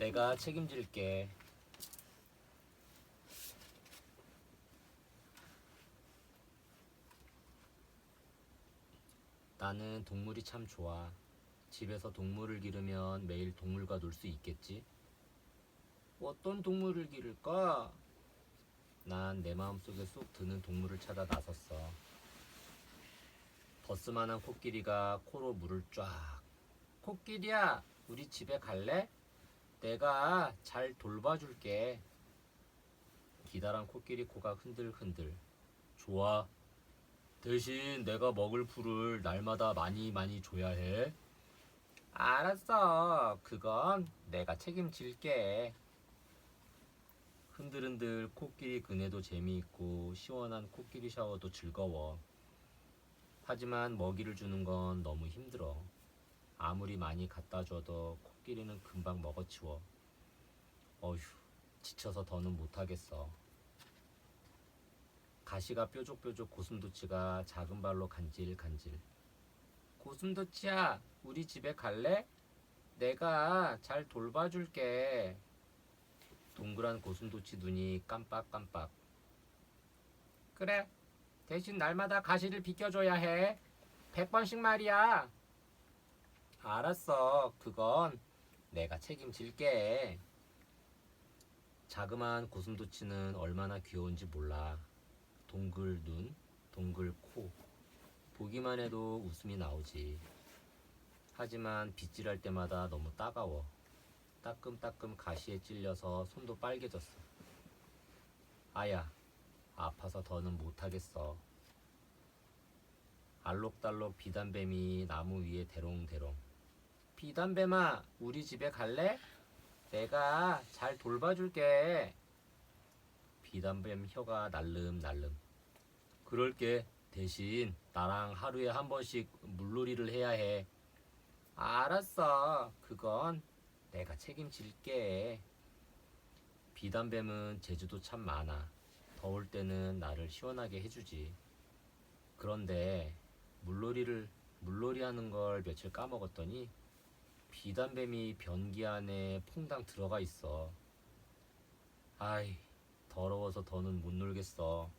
내가 책임질게. 나는 동물이 참 좋아. 집에서 동물을 기르면 매일 동물과 놀 수 있겠지? 어떤 동물을 기를까? 난 내 마음속에 쏙 드는 동물을 찾아 나섰어. 버스만한 코끼리가 코로 물을 쫙. 코끼리야, 우리 집에 갈래? 내가 잘 돌봐줄게. 기다란 코끼리 코가 흔들흔들. 좋아. 대신 내가 먹을 풀을 날마다 많이 많이 줘야 해. 알았어. 그건 내가 책임질게. 흔들흔들 코끼리 그네도 재미있고 시원한 코끼리 샤워도 즐거워. 하지만 먹이를 주는 건 너무 힘들어. 아무리 많이 갖다 줘도 코끼리는 금방 먹어치워. 어휴, 지쳐서 더는 못하겠어. 가시가 뾰족뾰족 고슴도치가 작은 발로 간질간질. 고슴도치야, 우리 집에 갈래? 내가 잘 돌봐줄게. 동그란 고슴도치 눈이 깜빡깜빡. 그래, 대신 날마다 가시를 비켜줘야 해. 백 번씩 말이야. 알았어. 그건 내가 책임질게. 자그마한 고슴도치는 얼마나 귀여운지 몰라. 동글 눈, 동글 코. 보기만 해도 웃음이 나오지. 하지만 빗질할 때마다 너무 따가워. 따끔따끔 가시에 찔려서 손도 빨개졌어. 아야, 아파서 더는 못하겠어. 알록달록 비단뱀이 나무 위에 대롱대롱. 비단뱀아, 우리 집에 갈래? 내가 잘 돌봐줄게. 비단뱀 혀가 날름 날름. 그럴게. 대신 나랑 하루에 한 번씩 물놀이를 해야 해. 알았어. 그건 내가 책임질게. 비단뱀은 제주도 참 많아. 더울 때는 나를 시원하게 해주지. 그런데 물놀이를 물놀이 하는 걸 며칠 까먹었더니 비단뱀이 변기 안에 퐁당 들어가 있어. 아이, 더러워서 더는 못 놀겠어.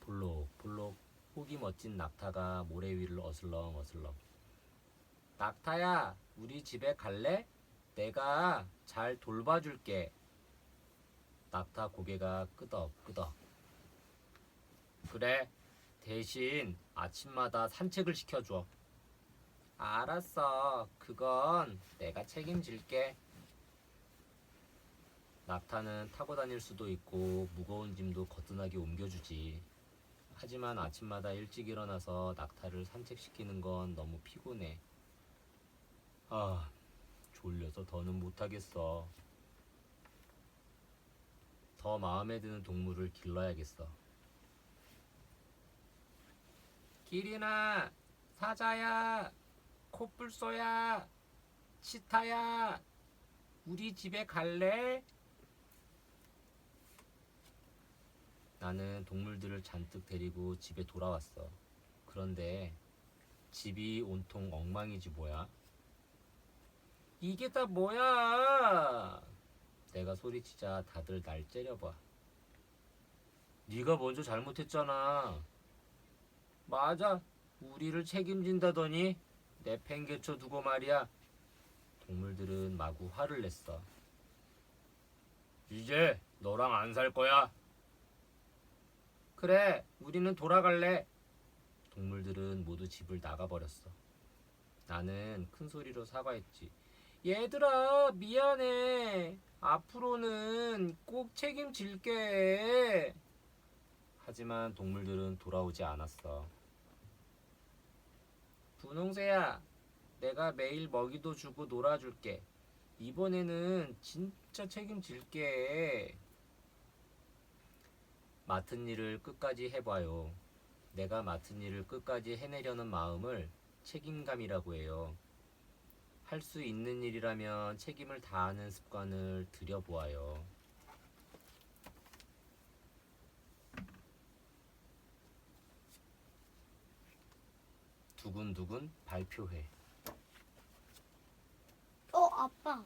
볼록 볼록 혹이 멋진 낙타가 모래 위를 어슬렁 어슬렁. 낙타야, 우리 집에 갈래? 내가 잘 돌봐줄게. 낙타 고개가 끄덕끄덕. 그래, 대신 아침마다 산책을 시켜줘. 알았어. 그건 내가 책임질게. 낙타는 타고 다닐 수도 있고 무거운 짐도 거뜬하게 옮겨주지. 하지만 아침마다 일찍 일어나서 낙타를 산책시키는 건 너무 피곤해. 아, 졸려서 더는 못하겠어. 더 마음에 드는 동물을 길러야겠어. 기린아, 사자야, 코뿔소야, 치타야, 우리 집에 갈래? 나는 동물들을 잔뜩 데리고 집에 돌아왔어. 그런데 집이 온통 엉망이지 뭐야? 이게 다 뭐야? 내가 소리치자 다들 날 째려봐. 네가 먼저 잘못했잖아. 맞아. 우리를 책임진다더니 내팽개쳐 두고 말이야. 동물들은 마구 화를 냈어. 이제 너랑 안 살 거야. 그래, 우리는 돌아갈래. 동물들은 모두 집을 나가버렸어. 나는 큰 소리로 사과했지. 얘들아, 미안해. 앞으로는 꼭 책임질게. 하지만 동물들은 돌아오지 않았어. 분홍새야, 내가 매일 먹이도 주고 놀아줄게. 이번에는 진짜 책임질게. 맡은 일을 끝까지 해봐요. 내가 맡은 일을 끝까지 해내려는 마음을 책임감이라고 해요. 할 수 있는 일이라면 책임을 다하는 습관을 들여보아요. 두근두근 발표회. 어, 아빠.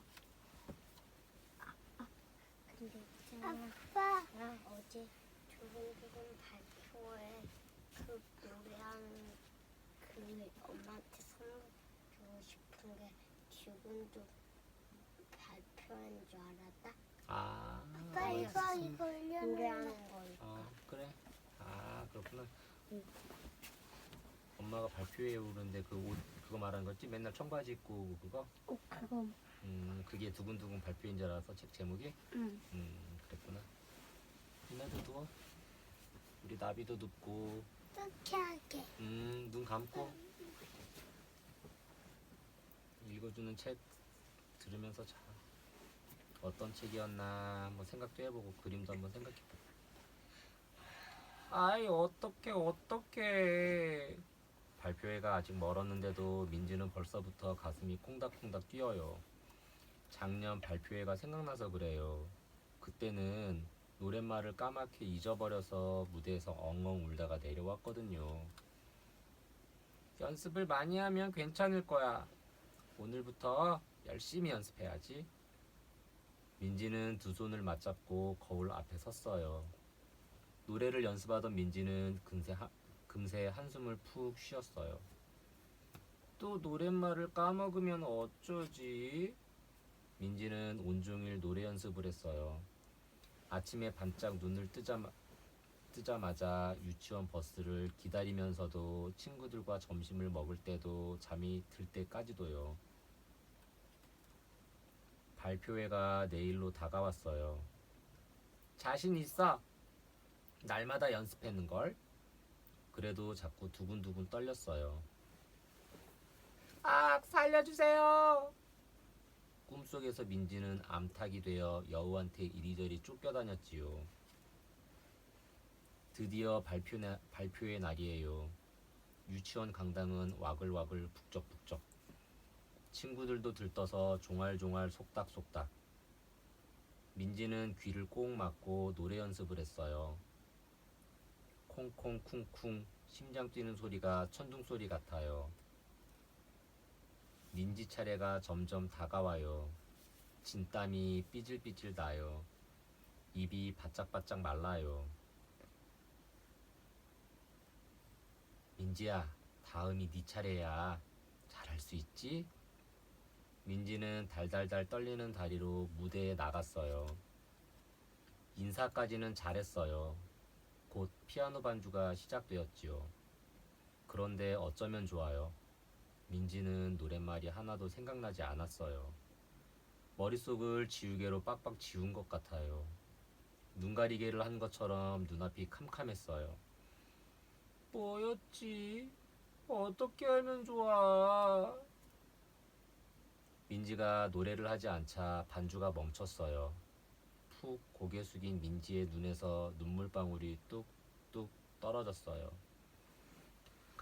아빠. 근데 있잖아. 아빠. 나 어제 두근두근 발표에 그 노래하는 그 엄마한테 선물 주고 싶은 게 두근두근 발표인 줄 알았다. 아, 아빠 이거 이거 노래하는 거. 어, 그래. 아, 그렇구나. 엄마가 발표회 오는데 그 옷 그거 말하는 거지? 맨날 청바지 입고 그거? 어, 그거. 음, 그게 두근두근 발표인 줄 알아서 책 제목이? 응. 음, 그랬구나. 누나도 누워. 우리 나비도 눕고, 어떻게 하게? 음, 눈 감고. 읽어주는 책 들으면서 자. 어떤 책이었나 한번 생각도 해보고 그림도 한번 생각해보고. 아이 어떡해 어떡해. 발표회가 아직 멀었는데도 민지는 벌써부터 가슴이 콩닥콩닥 뛰어요. 작년 발표회가 생각나서 그래요. 그때는 노랫말을 까맣게 잊어버려서 무대에서 엉엉 울다가 내려왔거든요. 연습을 많이 하면 괜찮을 거야. 오늘부터 열심히 연습해야지. 민지는 두 손을 맞잡고 거울 앞에 섰어요. 노래를 연습하던 민지는 금세, 하, 금세 한숨을 푹 쉬었어요. 또 노랫말을 까먹으면 어쩌지? 민지는 온종일 노래 연습을 했어요. 아침에 반짝 눈을 뜨자마, 뜨자마자 유치원 버스를 기다리면서도 친구들과 점심을 먹을 때도 잠이 들 때까지도요. 발표회가 내일로 다가왔어요. 자신 있어. 날마다 연습했는 걸. 그래도 자꾸 두근두근 떨렸어요. 아, 살려주세요. 꿈속에서 민지는 암탉이 되어 여우한테 이리저리 쫓겨다녔지요. 드디어 발표 발표의 날이에요. 유치원 강당은 와글와글 북적북적. 친구들도 들떠서 종알종알 속닥속닥. 민지는 귀를 꼭 막고 노래 연습을 했어요. 콩콩 쿵쿵 심장 뛰는 소리가 천둥 소리 같아요. 민지 차례가 점점 다가와요. 진땀이 삐질삐질 나요. 입이 바짝바짝 말라요. 민지야, 다음이 네 차례야. 잘할 수 있지? 민지는 달달달 떨리는 다리로 무대에 나갔어요. 인사까지는 잘했어요. 곧 피아노 반주가 시작되었지요. 그런데 어쩌면 좋아요. 민지는 노랫말이 하나도 생각나지 않았어요. 머릿속을 지우개로 빡빡 지운 것 같아요. 눈 가리개를 한 것처럼 눈앞이 캄캄했어요. 뭐였지? 어떻게 하면 좋아? 민지가 노래를 하지 않자 반주가 멈췄어요. 푹 고개 숙인 민지의 눈에서 눈물방울이 뚝뚝 떨어졌어요.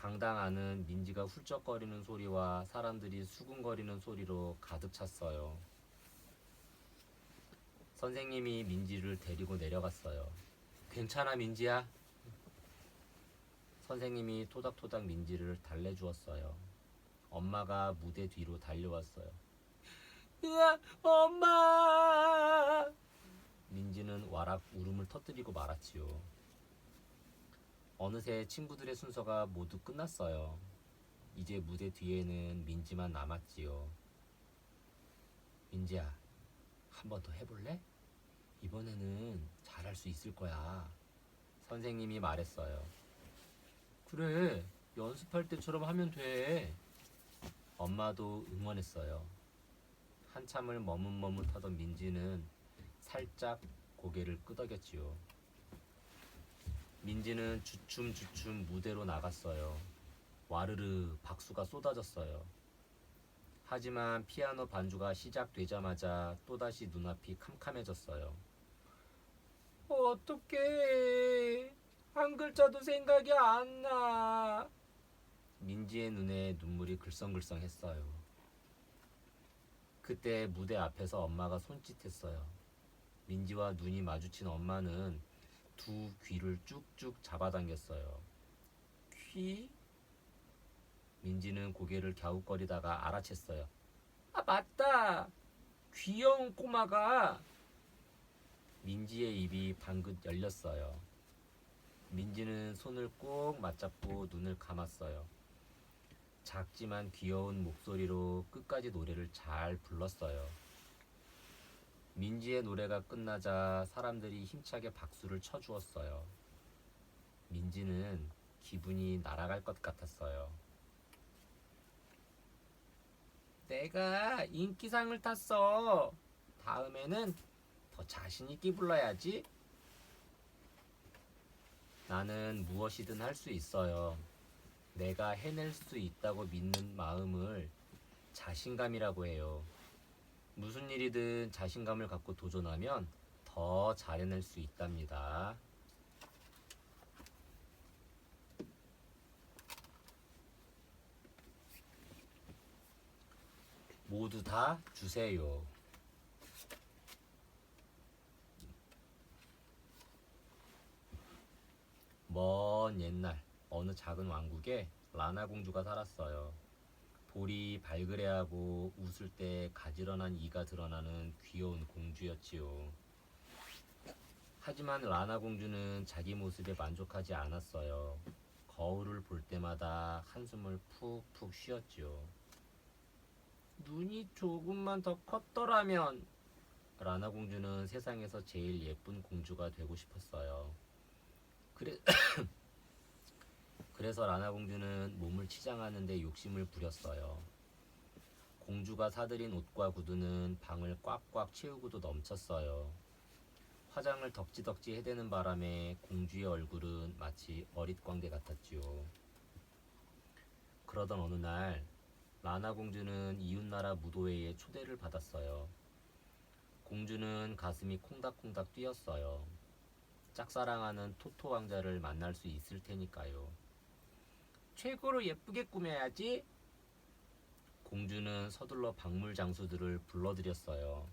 강당 안은 민지가 훌쩍거리는 소리와 사람들이 수군거리는 소리로 가득 찼어요. 선생님이 민지를 데리고 내려갔어요. 괜찮아, 민지야. 선생님이 토닥토닥 민지를 달래주었어요. 엄마가 무대 뒤로 달려왔어요. 으아, 엄마! 민지는 와락 울음을 터뜨리고 말았지요. 어느새 친구들의 순서가 모두 끝났어요. 이제 무대 뒤에는 민지만 남았지요. 민지야, 한 번 더 해볼래? 이번에는 잘할 수 있을 거야. 선생님이 말했어요. 그래, 연습할 때처럼 하면 돼. 엄마도 응원했어요. 한참을 머뭇머뭇하던 민지는 살짝 고개를 끄덕였지요. 민지는 주춤주춤 무대로 나갔어요. 와르르 박수가 쏟아졌어요. 하지만 피아노 반주가 시작되자마자 또다시 눈앞이 캄캄해졌어요. 어떡해. 한 글자도 생각이 안 나. 민지의 눈에 눈물이 글썽글썽했어요. 그때 무대 앞에서 엄마가 손짓했어요. 민지와 눈이 마주친 엄마는 두 귀를 쭉쭉 잡아당겼어요. 귀? 민지는 고개를 갸웃거리다가 알아챘어요. 아, 맞다! 귀여운 꼬마가! 민지의 입이 방긋 열렸어요. 민지는 손을 꼭 맞잡고 눈을 감았어요. 작지만 귀여운 목소리로 끝까지 노래를 잘 불렀어요. 민지의 노래가 끝나자 사람들이 힘차게 박수를 쳐주었어요. 민지는 기분이 날아갈 것 같았어요. 내가 인기상을 탔어. 다음에는 더 자신있게 불러야지. 나는 무엇이든 할 수 있어요. 내가 해낼 수 있다고 믿는 마음을 자신감이라고 해요. 무슨 일이든 자신감을 갖고 도전하면 더 잘해낼 수 있답니다. 모두 다 주세요. 먼 옛날 어느 작은 왕국에 라나 공주가 살았어요. 볼이 발그레하고 웃을 때 가지런한 이가 드러나는 귀여운 공주였지요. 하지만 라나 공주는 자기 모습에 만족하지 않았어요. 거울을 볼 때마다 한숨을 푹푹 쉬었지요. 눈이 조금만 더 컸더라면 라나 공주는 세상에서 제일 예쁜 공주가 되고 싶었어요. 그래 그래서 라나 공주는 몸을 치장하는 데 욕심을 부렸어요. 공주가 사들인 옷과 구두는 방을 꽉꽉 채우고도 넘쳤어요. 화장을 덕지덕지 해대는 바람에 공주의 얼굴은 마치 어릿광대 같았지요. 그러던 어느 날 라나 공주는 이웃나라 무도회에 초대를 받았어요. 공주는 가슴이 콩닥콩닥 뛰었어요. 짝사랑하는 토토 왕자를 만날 수 있을 테니까요. 최고로 예쁘게 꾸며야지. 공주는 서둘러 박물 장수들을 불러들였어요.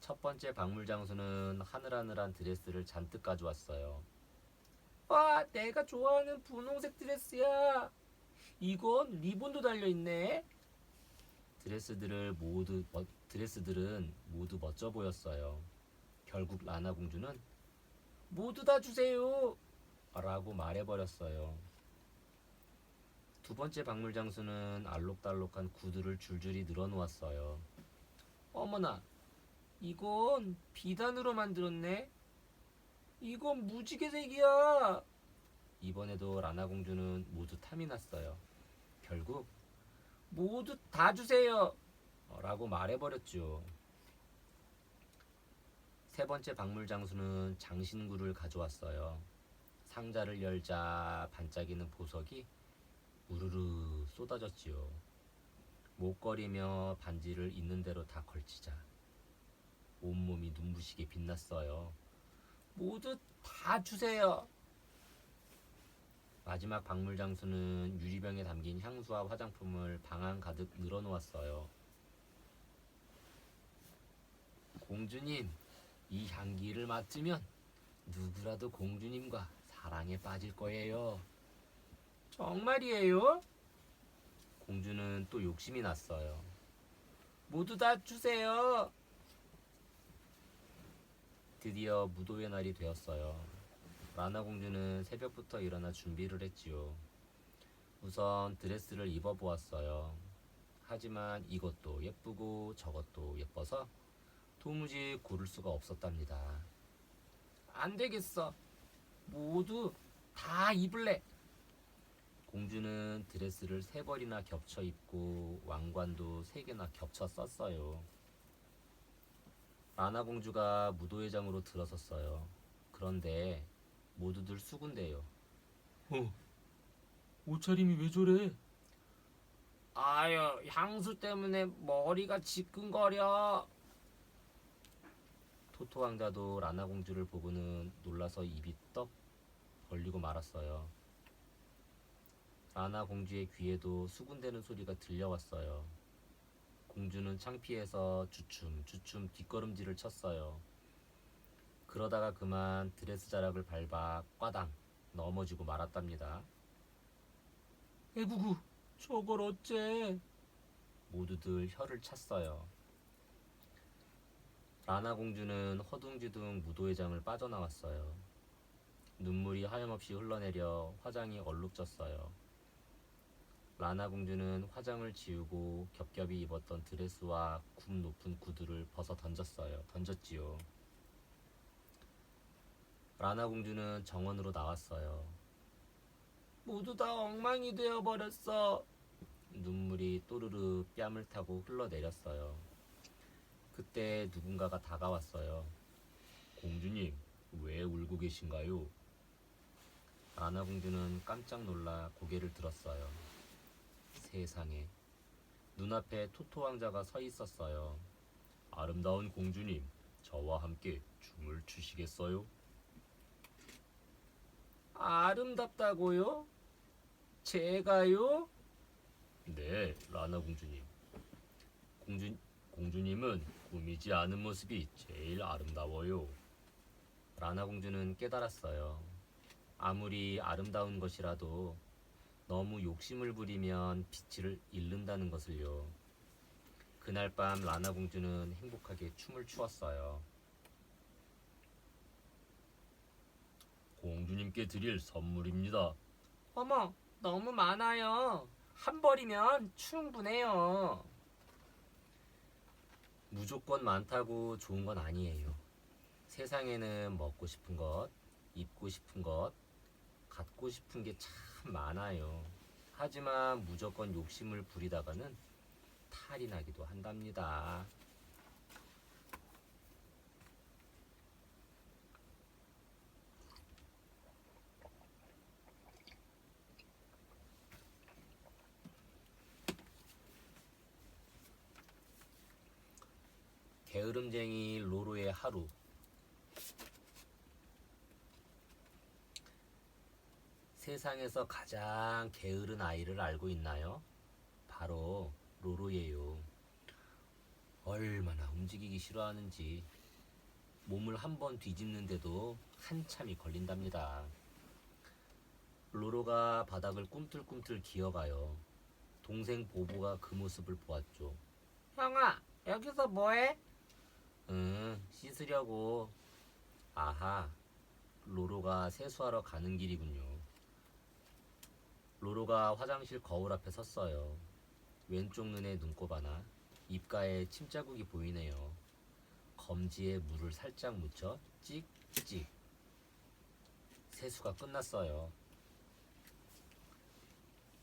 첫 번째 박물 장수는 하늘하늘한 드레스를 잔뜩 가져왔어요. 와, 내가 좋아하는 분홍색 드레스야. 이건 리본도 달려 있네. 드레스들을 모두 멋- 드레스들은 모두 멋져 보였어요. 결국 라나 공주는 모두 다 주세요. 라고 말해버렸어요. 두 번째 박물 장수는 알록달록한 구두를 줄줄이 늘어놓았어요. 어머나, 이건 비단으로 만들었네. 이건 무지개색이야. 이번에도 라나 공주는 모두 탐이 났어요. 결국 모두 다 주세요. 라고 말해버렸죠. 세 번째 박물 장수는 장신구를 가져왔어요. 상자를 열자 반짝이는 보석이 우르르 쏟아졌지요. 목걸이며 반지를 있는 대로 다 걸치자 온몸이 눈부시게 빛났어요. 모두 다 주세요. 마지막 박물 장수는 유리병에 담긴 향수와 화장품을 방안 가득 늘어놓았어요. 공주님, 이 향기를 맡으면 누구라도 공주님과 사랑에 빠질 거예요. 정말이에요? 공주는 또 욕심이 났어요. 모두 다 주세요. 드디어 무도회 날이 되었어요. 라나 공주는 새벽부터 일어나 준비를 했지요. 우선 드레스를 입어보았어요. 하지만 이것도 예쁘고 저것도 예뻐서 도무지 고를 수가 없었답니다. 안 되겠어. 모두 다 입을래. 공주는 드레스를 세 벌이나 겹쳐 입고 왕관도 세 개나 겹쳐 썼어요. 라나 공주가 무도회장으로 들어섰어요. 그런데 모두들 수군대요. 어, 옷차림이 왜 저래? 아유, 향수 때문에 머리가 지끈거려. 토토 왕자도 라나 공주를 보고는 놀라서 입이 떡 벌리고 말았어요. 라나 공주의 귀에도 수군대는 소리가 들려왔어요. 공주는 창피해서 주춤 주춤 뒷걸음질을 쳤어요. 그러다가 그만 드레스 자락을 밟아 꽈당 넘어지고 말았답니다. 에구구 저걸 어째? 모두들 혀를 찼어요. 라나 공주는 허둥지둥 무도회장을 빠져나왔어요. 눈물이 하염없이 흘러내려 화장이 얼룩졌어요. 라나 공주는 화장을 지우고 겹겹이 입었던 드레스와 굽 높은 구두를 벗어 던졌어요. 던졌지요. 라나 공주는 정원으로 나왔어요. 모두 다 엉망이 되어 버렸어. 눈물이 또르르 뺨을 타고 흘러내렸어요. 그때 누군가가 다가왔어요. 공주님, 왜 울고 계신가요? 라나 공주는 깜짝 놀라 고개를 들었어요. 세상에. 눈앞에 토토 왕자가 서 있었어요. 아름다운 공주님, 저와 함께 춤을 추시겠어요? 아름답다고요? 제가요? 네, 라나 공주님. 공주, 공주님은 꾸미지 않은 모습이 제일 아름다워요. 라나 공주는 깨달았어요. 아무리 아름다운 것이라도 너무 욕심을 부리면 빛을 잃는다는 것을요. 그날 밤 라나 공주는 행복하게 춤을 추었어요. 공주님께 드릴 선물입니다. 어머, 너무 많아요. 한 벌이면 충분해요. 무조건 많다고 좋은 건 아니에요. 세상에는 먹고 싶은 것, 입고 싶은 것, 갖고 싶은 게 참 많아요. 하지만 무조건 욕심을 부리다가는 탈이 나기도 한답니다. 게으름쟁이 로로의 하루. 세상에서 가장 게으른 아이를 알고 있나요? 바로 로로예요. 얼마나 움직이기 싫어하는지 몸을 한 번 뒤집는데도 한참이 걸린답니다. 로로가 바닥을 꿈틀꿈틀 기어가요. 동생 보보가 그 모습을 보았죠. 형아, 여기서 뭐해? 응, 씻으려고. 아하, 로로가 세수하러 가는 길이군요. 로로가 화장실 거울 앞에 섰어요. 왼쪽 눈에 눈곱 하나, 입가에 침자국이 보이네요. 검지에 물을 살짝 묻혀 찍찍. 세수가 끝났어요.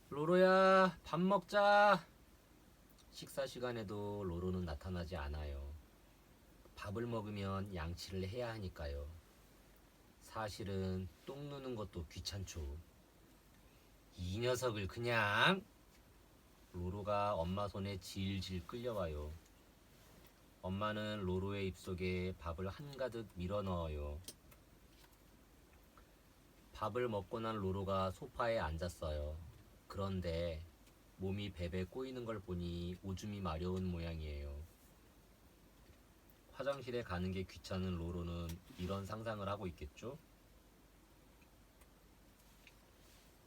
로로야, 밥 먹자. 식사 시간에도 로로는 나타나지 않아요. 밥을 먹으면 양치를 해야 하니까요. 사실은 똥 누는 것도 귀찮죠. 이 녀석을 그냥 로로가 엄마 손에 질질 끌려와요. 엄마는 로로의 입속에 밥을 한가득 밀어 넣어요. 밥을 먹고 난 로로가 소파에 앉았어요. 그런데 몸이 베베 꼬이는 걸 보니 오줌이 마려운 모양이에요. 화장실에 가는 게 귀찮은 로로는 이런 상상을 하고 있겠죠?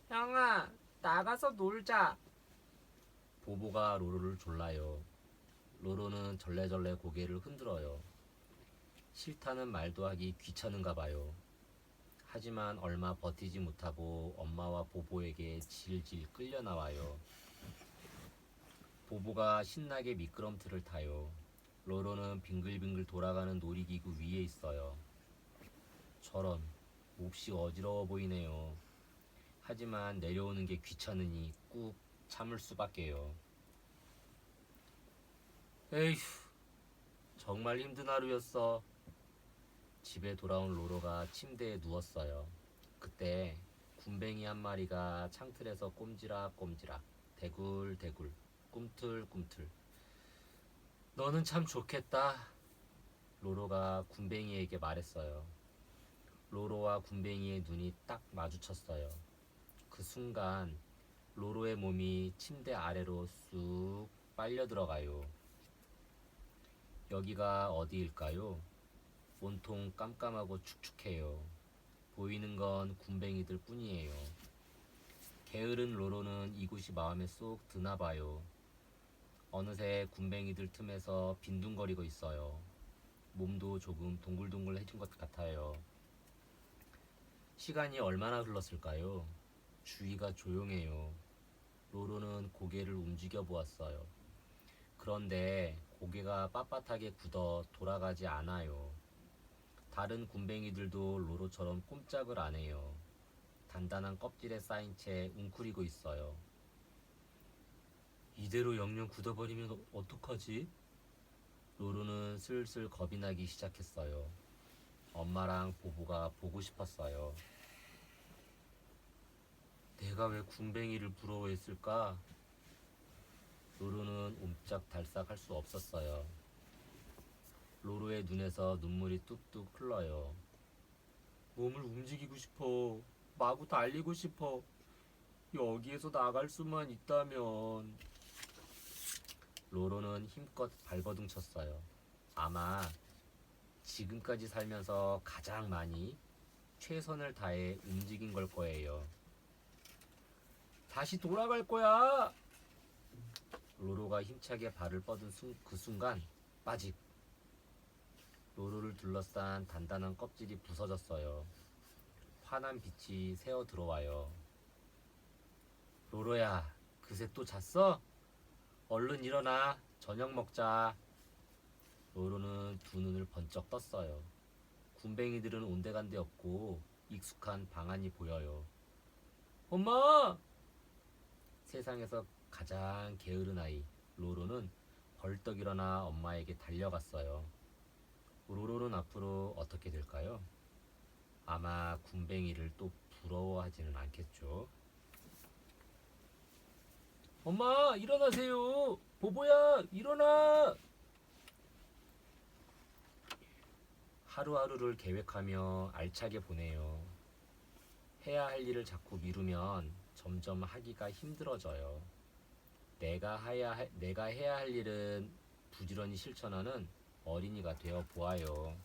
형아, 나가서 놀자. 보보가 로로를 졸라요. 로로는 절레절레 고개를 흔들어요. 싫다는 말도 하기 귀찮은가 봐요. 하지만 얼마 버티지 못하고 엄마와 보보에게 질질 끌려 나와요. 보보가 신나게 미끄럼틀을 타요. 로로는 빙글빙글 돌아가는 놀이기구 위에 있어요. 저런 몹시 어지러워 보이네요. 하지만 내려오는 게 귀찮으니 꾹 참을 수밖에요. 에휴, 정말 힘든 하루였어. 집에 돌아온 로로가 침대에 누웠어요. 그때 군뱅이 한 마리가 창틀에서 꼼지락꼼지락, 대굴대굴, 꿈틀꿈틀. 너는 참 좋겠다. 로로가 군뱅이에게 말했어요. 로로와 군뱅이의 눈이 딱 마주쳤어요. 그 순간 로로의 몸이 침대 아래로 쑥 빨려 들어가요. 여기가 어디일까요? 온통 깜깜하고 축축해요. 보이는 건 군뱅이들 뿐이에요. 게으른 로로는 이곳이 마음에 쏙 드나 봐요. 어느새 군뱅이들 틈에서 빈둥거리고 있어요. 몸도 조금 동글동글해진 것 같아요. 시간이 얼마나 흘렀을까요? 주위가 조용해요. 로로는 고개를 움직여 보았어요. 그런데 고개가 빳빳하게 굳어 돌아가지 않아요. 다른 군뱅이들도 로로처럼 꼼짝을 안 해요. 단단한 껍질에 쌓인 채 웅크리고 있어요. 이대로 영영 굳어버리면 어떡하지? 로로는 슬슬 겁이 나기 시작했어요. 엄마랑 보보가 보고 싶었어요. 내가 왜 군뱅이를 부러워했을까? 로로는 옴짝달싹 할 수 없었어요. 로로의 눈에서 눈물이 뚝뚝 흘러요. 몸을 움직이고 싶어. 마구 달리고 싶어. 여기에서 나갈 수만 있다면. 로로는 힘껏 발버둥 쳤어요. 아마 지금까지 살면서 가장 많이 최선을 다해 움직인 걸 거예요. 다시 돌아갈 거야! 로로가 힘차게 발을 뻗은 순, 그 순간 빠직 로로를 둘러싼 단단한 껍질이 부서졌어요. 환한 빛이 새어 들어와요. 로로야, 그새 또 잤어? 얼른 일어나. 저녁 먹자. 로로는 두 눈을 번쩍 떴어요. 군뱅이들은 온데간데 없고 익숙한 방안이 보여요. 엄마! 세상에서 가장 게으른 아이 로로는 벌떡 일어나 엄마에게 달려갔어요. 로로는 앞으로 어떻게 될까요? 아마 군뱅이를 또 부러워하지는 않겠죠. 엄마 일어나세요. 보보야 일어나. 하루하루를 계획하며 알차게 보내요. 해야 할 일을 자꾸 미루면 점점 하기가 힘들어져요. 내가 해야 할, 내가 해야 할 일은 부지런히 실천하는 어린이가 되어 보아요.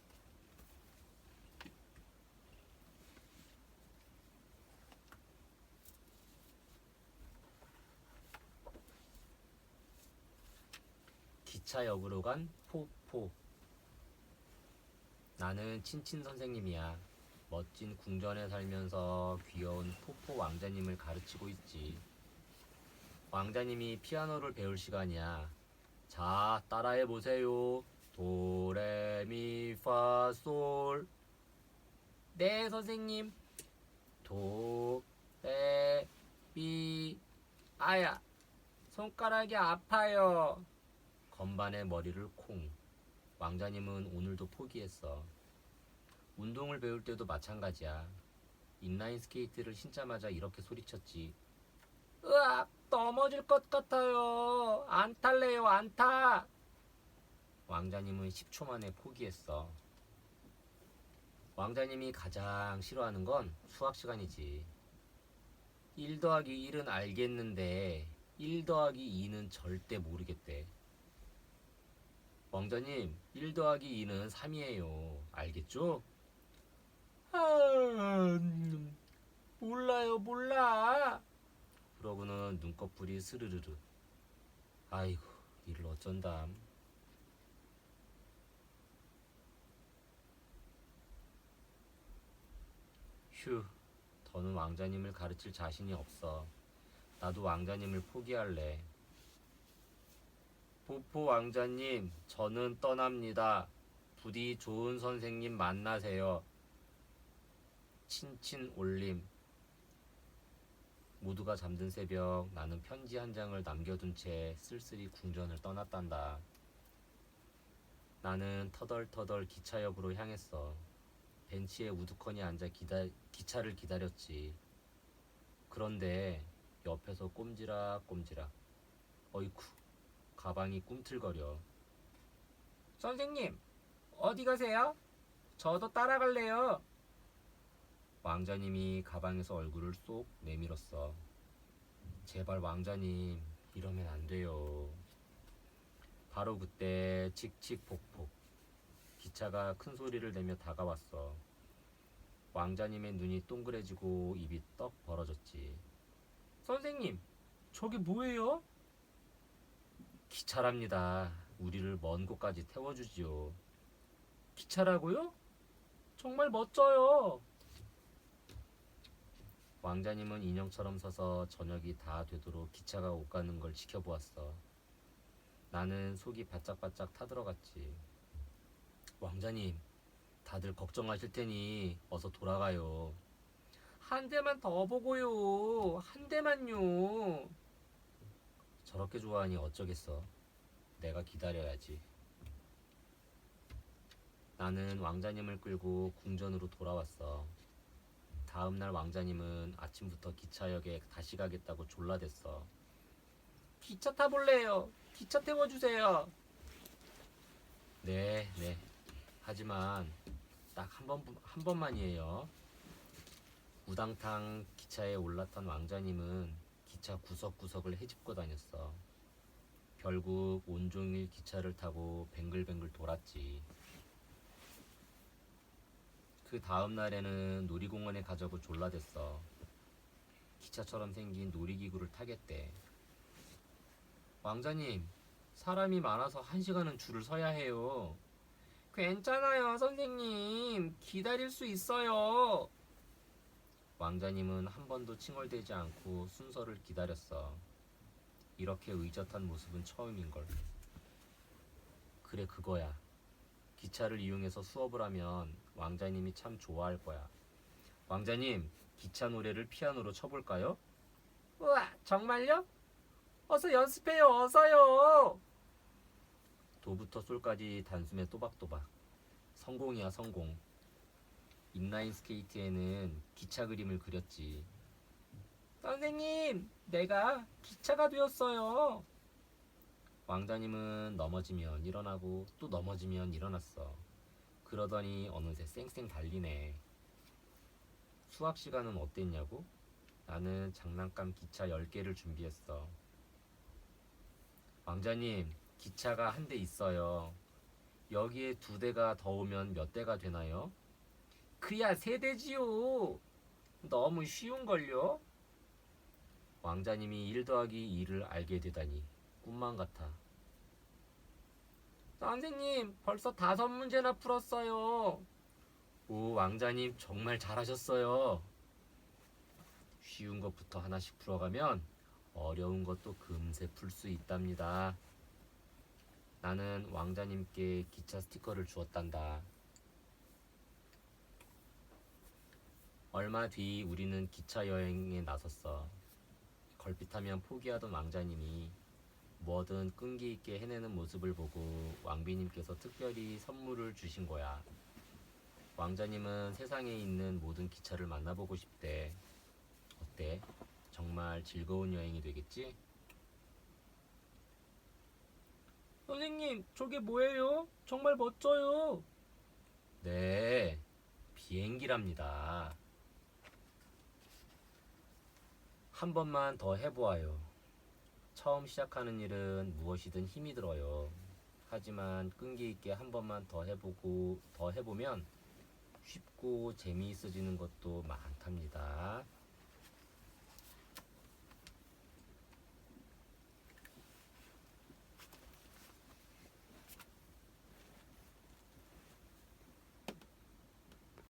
기차역으로 간 포포. 나는 친친 선생님이야. 멋진 궁전에 살면서 귀여운 포포 왕자님을 가르치고 있지. 왕자님이 피아노를 배울 시간이야. 자, 따라해 보세요. 도레미파솔. 네, 선생님. 도, 레, 미. 아야, 손가락이 아파요. 건반에 머리를 콩. 왕자님은 오늘도 포기했어. 운동을 배울 때도 마찬가지야. 인라인 스케이트를 신자마자 이렇게 소리쳤지. 으악! 넘어질 것 같아요. 안 탈래요, 안 타! 왕자님은 10초 만에 포기했어. 왕자님이 가장 싫어하는 건 수학 시간이지. 1 더하기 1은 알겠는데 1 더하기 2는 절대 모르겠대. 왕자님, 1 더하기 2는 3이에요. 알겠죠? 아, 음, 몰라요, 몰라. 그러고는 눈꺼풀이 스르르르. 아이고, 이를 어쩐담. 휴, 더는 왕자님을 가르칠 자신이 없어. 나도 왕자님을 포기할래. 포포 왕자님, 저는 떠납니다. 부디 좋은 선생님 만나세요. 친친 올림. 모두가 잠든 새벽 나는 편지 한 장을 남겨둔 채 쓸쓸히 궁전을 떠났단다. 나는 터덜터덜 기차역으로 향했어. 벤치에 우두커니 앉아 기다, 기차를 기다렸지. 그런데 옆에서 꼼지락 꼼지락. 어이쿠, 가방이 꿈틀거려. 선생님, 어디 가세요? 저도 따라갈래요. 왕자님이 가방에서 얼굴을 쏙 내밀었어. 제발 왕자님, 이러면 안 돼요. 바로 그때 칙칙폭폭. 기차가 큰 소리를 내며 다가왔어. 왕자님의 눈이 동그래지고 입이 떡 벌어졌지. 선생님, 저게 뭐예요? 기차랍니다. 우리를 먼 곳까지 태워주지요. 기차라고요? 정말 멋져요. 왕자님은 인형처럼 서서 저녁이 다 되도록 기차가 오가는 걸 지켜보았어. 나는 속이 바짝바짝 타들어갔지. 왕자님, 다들 걱정하실 테니 어서 돌아가요. 한 대만 더 보고요. 한 대만요. 저렇게 좋아하니 어쩌겠어. 내가 기다려야지. 나는 왕자님을 끌고 궁전으로 돌아왔어. 다음 날 왕자님은 아침부터 기차역에 다시 가겠다고 졸라댔어. 기차 타볼래요. 기차 태워주세요. 네, 네. 하지만 딱 한 번, 한 번만이에요. 우당탕 기차에 올라탄 왕자님은 기차 구석구석을 헤집고 다녔어. 결국 온종일 기차를 타고 뱅글뱅글 돌았지. 그 다음 날에는 놀이공원에 가자고 졸라댔어. 기차처럼 생긴 놀이기구를 타겠대. 왕자님, 사람이 많아서 한 시간은 줄을 서야 해요. 괜찮아요, 선생님. 기다릴 수 있어요. 왕자님은 한 번도 칭얼대지 않고 순서를 기다렸어. 이렇게 의젓한 모습은 처음인걸. 그래, 그거야. 기차를 이용해서 수업을 하면 왕자님이 참 좋아할 거야. 왕자님, 기차 노래를 피아노로 쳐볼까요? 우와, 정말요? 어서 연습해요, 어서요! 도부터 솔까지 단숨에 또박또박. 성공이야, 성공. 인라인 스케이트에는 기차 그림을 그렸지. 선생님, 내가 기차가 되었어요. 왕자님은 넘어지면 일어나고 또 넘어지면 일어났어. 그러더니 어느새 쌩쌩 달리네. 수학 시간은 어땠냐고? 나는 장난감 기차 10개를 준비했어. 왕자님, 기차가 한 대 있어요. 여기에 두 대가 더 오면 몇 대가 되나요? 그야 세 대지요. 너무 쉬운걸요? 왕자님이 1 더하기 2를 알게 되다니 꿈만 같아. 선생님, 벌써 다섯 문제나 풀었어요. 오, 왕자님 정말 잘하셨어요. 쉬운 것부터 하나씩 풀어가면 어려운 것도 금세 풀 수 있답니다. 나는 왕자님께 기차 스티커를 주었단다. 얼마 뒤 우리는 기차 여행에 나섰어. 걸핏하면 포기하던 왕자님이 뭐든 끈기 있게 해내는 모습을 보고 왕비님께서 특별히 선물을 주신 거야. 왕자님은 세상에 있는 모든 기차를 만나보고 싶대. 어때? 정말 즐거운 여행이 되겠지? 선생님, 저게 뭐예요? 정말 멋져요. 네, 비행기랍니다. 한 번만 더 해보아요. 처음 시작하는 일은 무엇이든 힘이 들어요. 하지만 끈기 있게 한 번만 더 해보고 더 해보면 쉽고 재미있어지는 것도 많답니다.